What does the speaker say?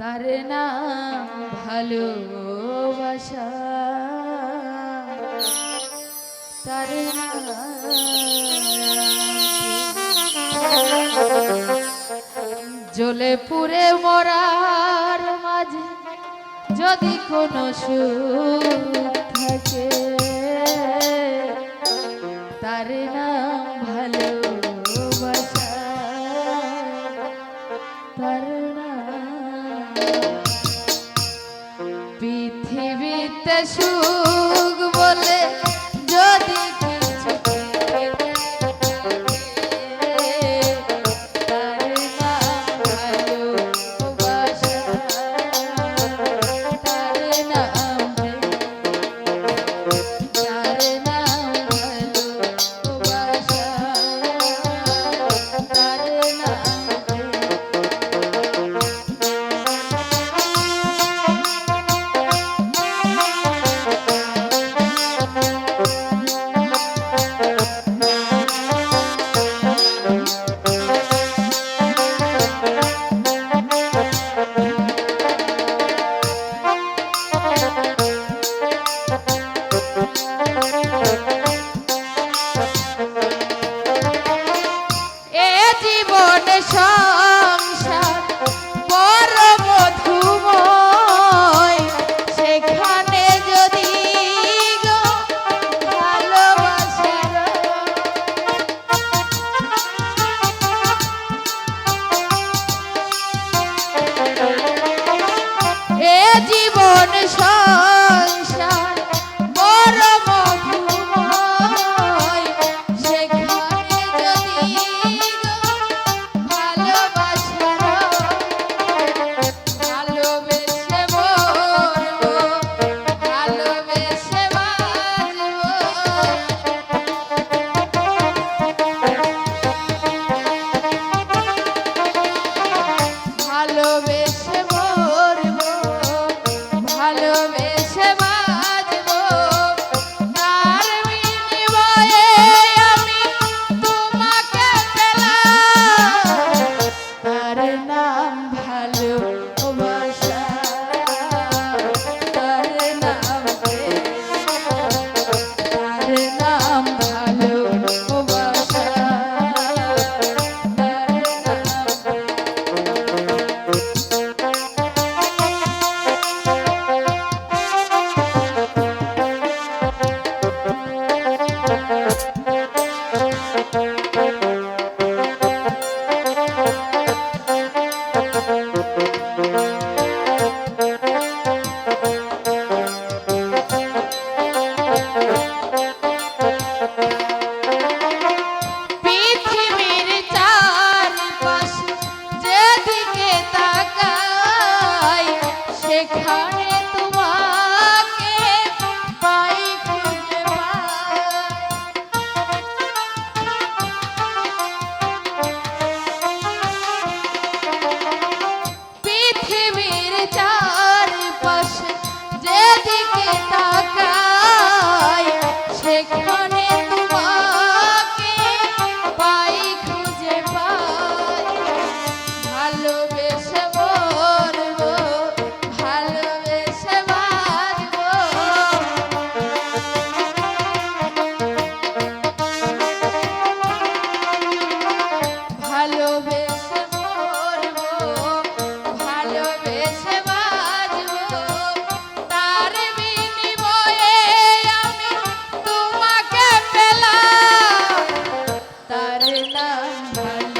তার না ভালোবাসা। তার জলে পুরে মরার মাঝে যদি কোনো সুখ থাকে, তার নাম ভালো পৃথিবীতে সুখ Krishna টাকা তার নাম